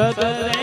सदरे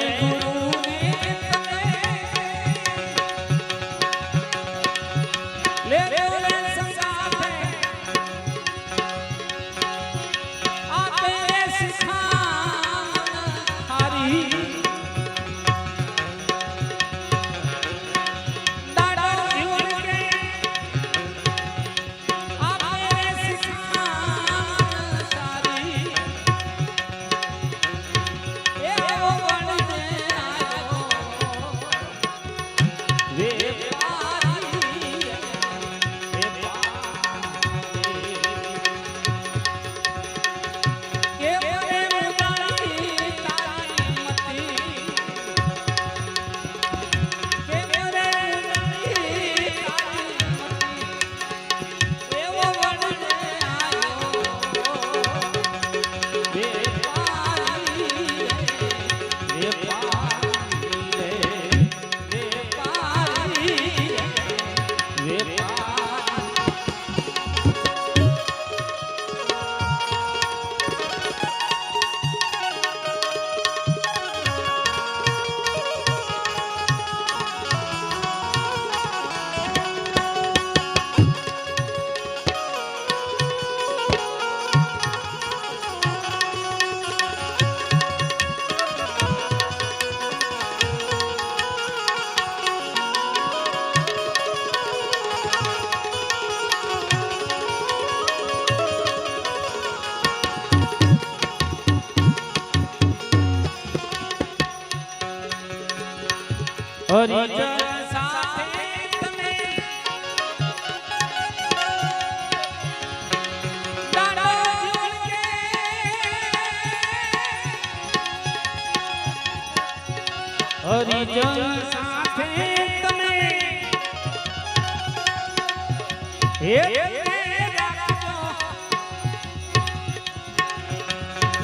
રાખજો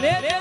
લે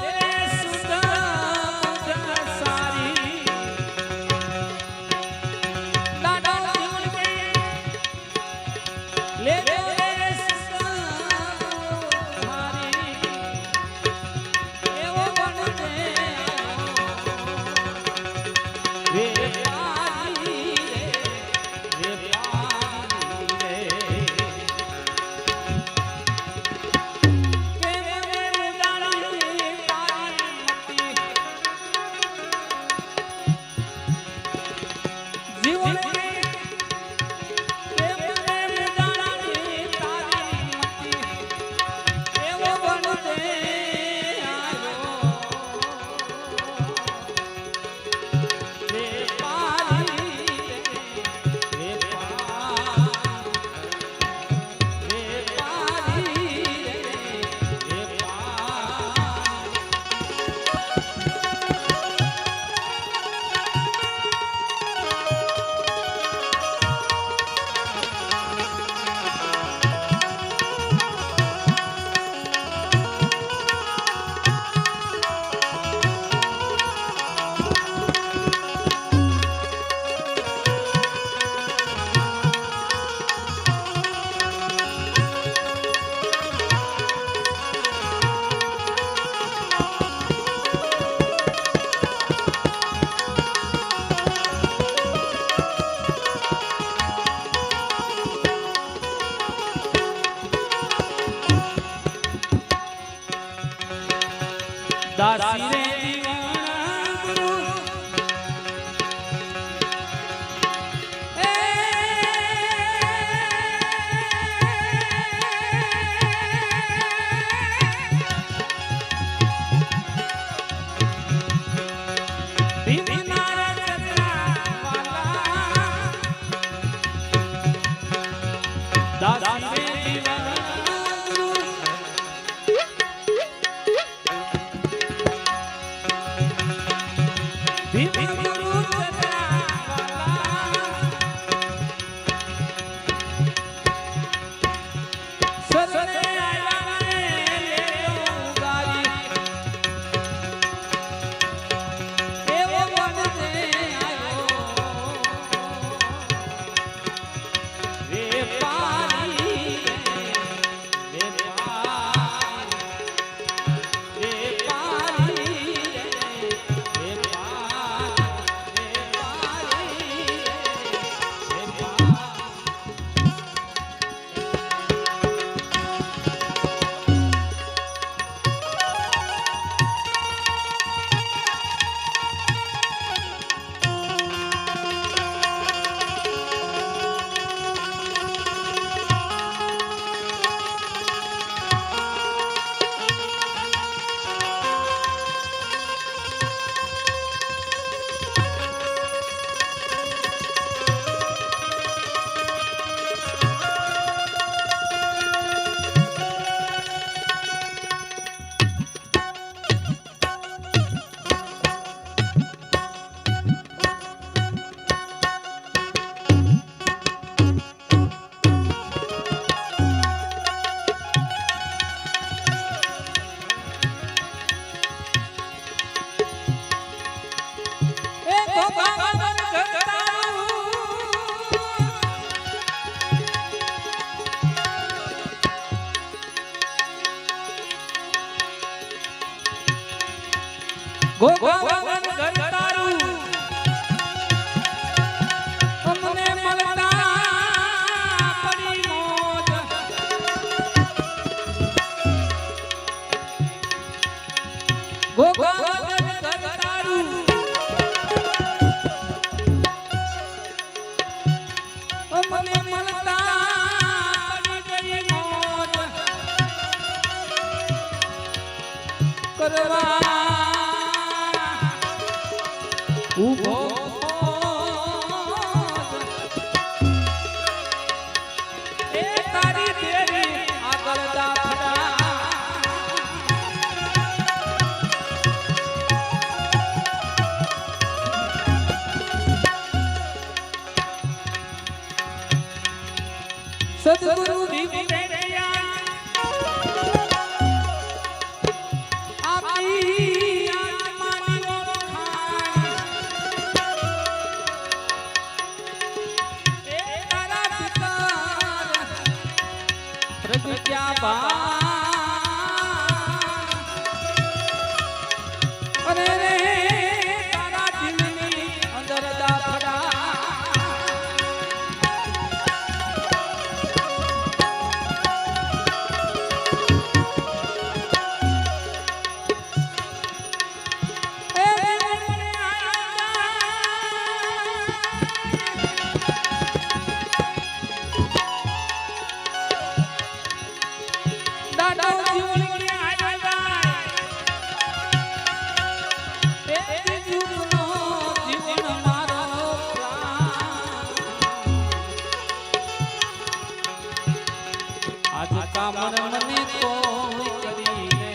કામર મને કોઈ કરીને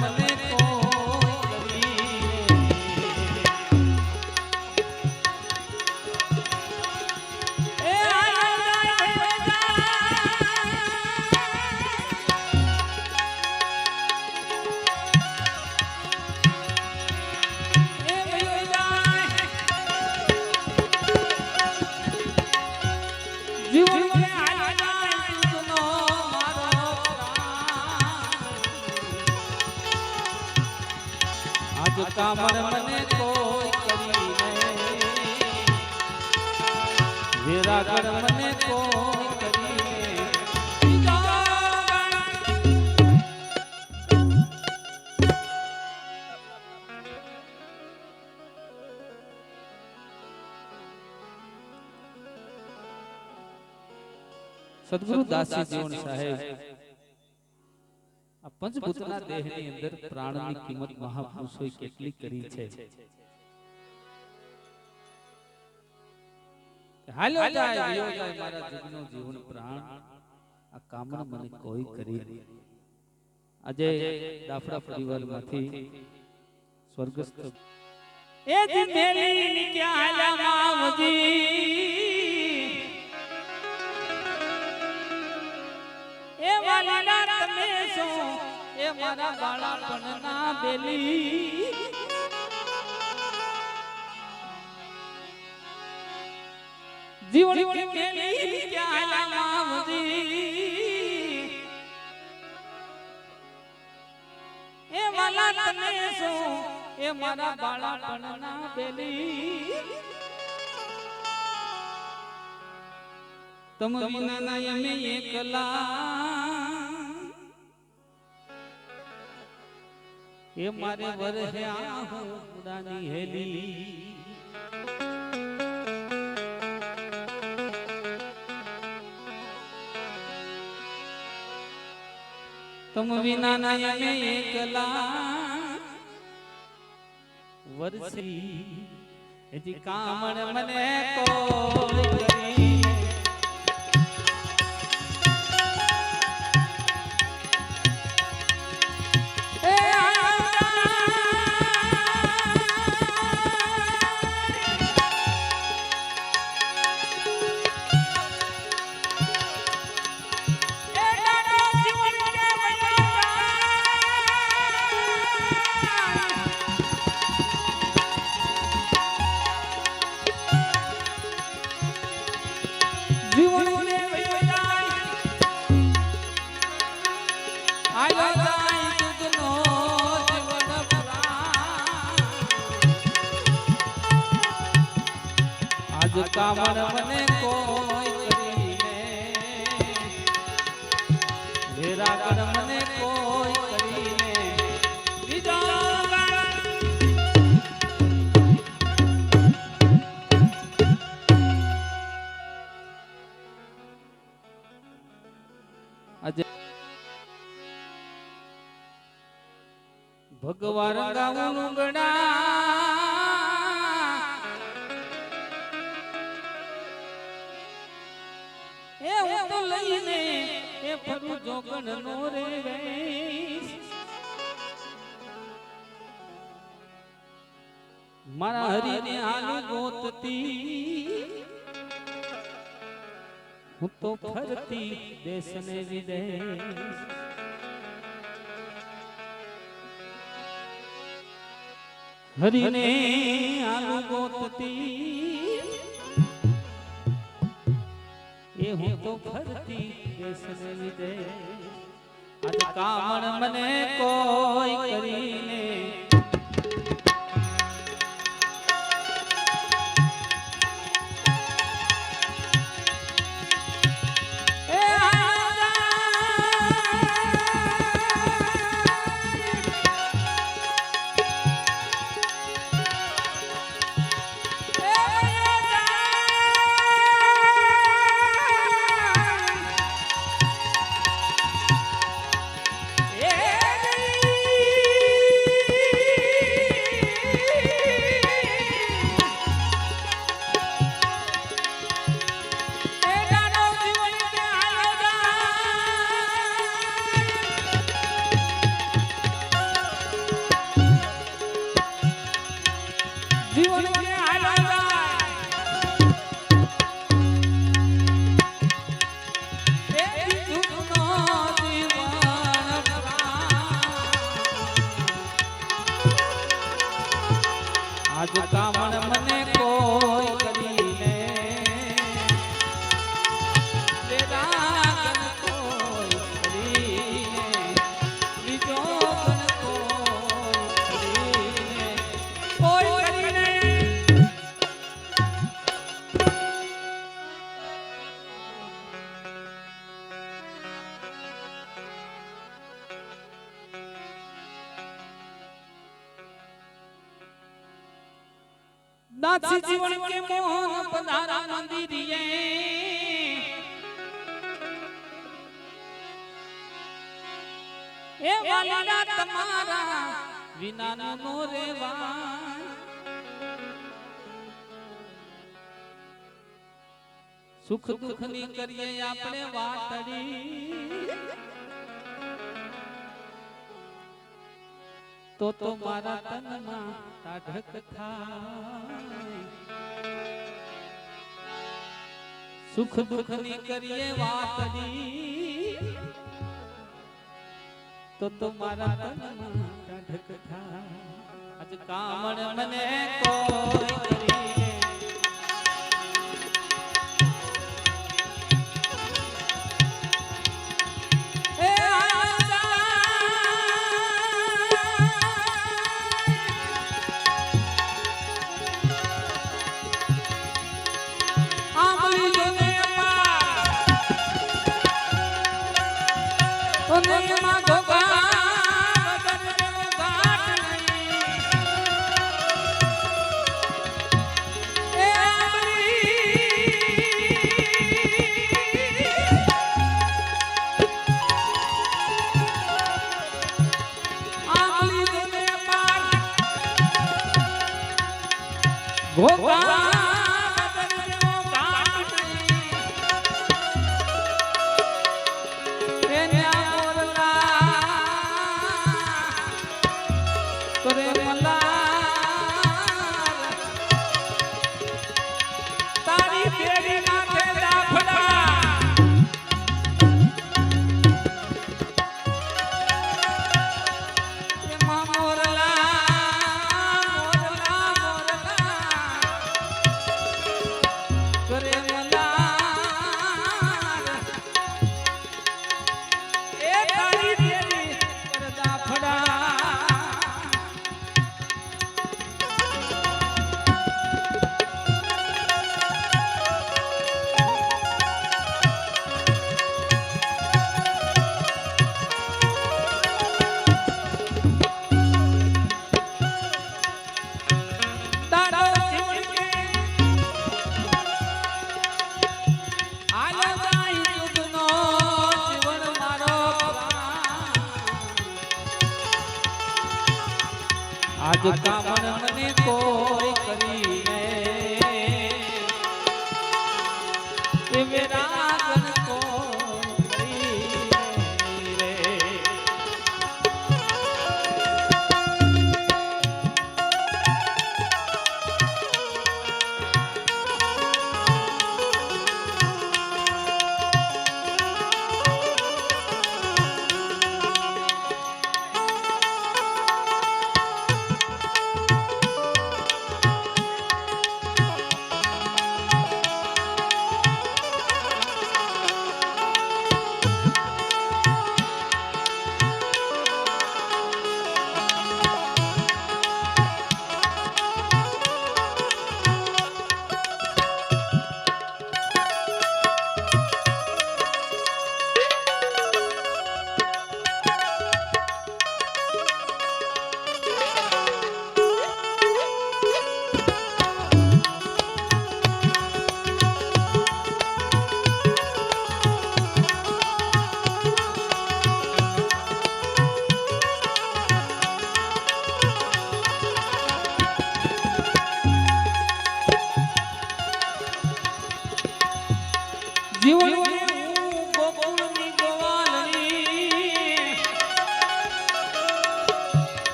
મને આજ કામર મને કોઈ કરીને વિરાગણ મને કોઈ કરીને સદગુરુ દાસી જીવન સાહેબ આ પંચભૂતના દેહની અંદર પ્રાણની કિંમત મહાપુરુષોએ કેટલી કરી છે? હાલો જાય વિયો જાય મારા જગનો જીવન પ્રાણ. આ કામના મને કોઈ કરી આજે દાફડા પરિવારમાંથી સ્વર્ગસ્થ એ દિન મેલી ક્યાં માવજી એ વાલા તમે છો મારા બાળપણના બેલી. જીવડી મેલી ક્યાં લાવજી એ તમે છો એ મારા બાળપણના બેલી. તમ વિના ના અમે એકલા એ મારે વરહે હું ઉડાની હેલી. તમ વિના ના એકલા. વરસી એથી કામણ મને કોઈ કરી. કામણ મને કોઈ કરીને. વેરાગણ મને કોઈ ભગવાન ગાવું લુંગડા લઈને એ ફરું જોગણ નો રે. મારા હરીને આલુ ગોતતી. હું તો ફરતી દેશ ને વિદેશ હરીને આલુ ગોતતી. એ હું તો ફરતી દેશ ને વિદેશ આજ કામણ મને કોઈ કરીને દાસી જીવન કે મોહન પધારા મંદિરિયે એ વાલીના તમારા વિના નો રેવા સુખ દુઃખની કરીએ આપણે વાતડી તો તો મારા તનમાં તાઢક થાય. સુખ દુઃખની કરીએ વાતડી તો તો મારા તનમાં તાઢક થાય. આજ કામણ મને કોઈ કરીને ગોગા